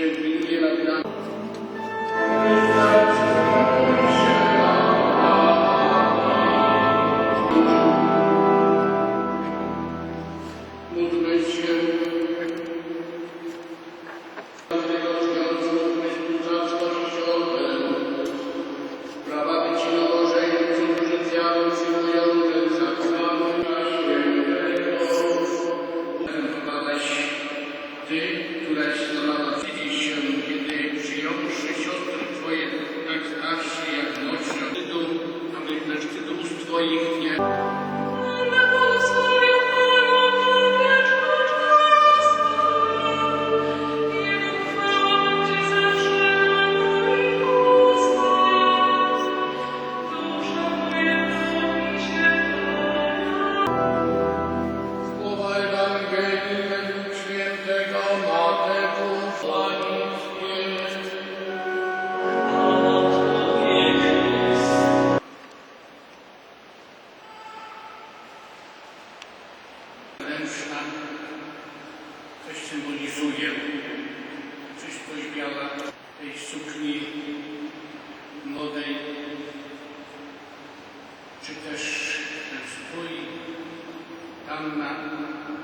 cierpliwie nad nami. Módlmy się każdego związku mężczyzn-kościoły, prawa wycinowożeńców, którzy zjawią przyjmują, że zasłania świętego. Pan Ty, Твоїх є. Symbolizuje. Czystość biała tej sukni młodej, czy też ten strój Anna nawiązuje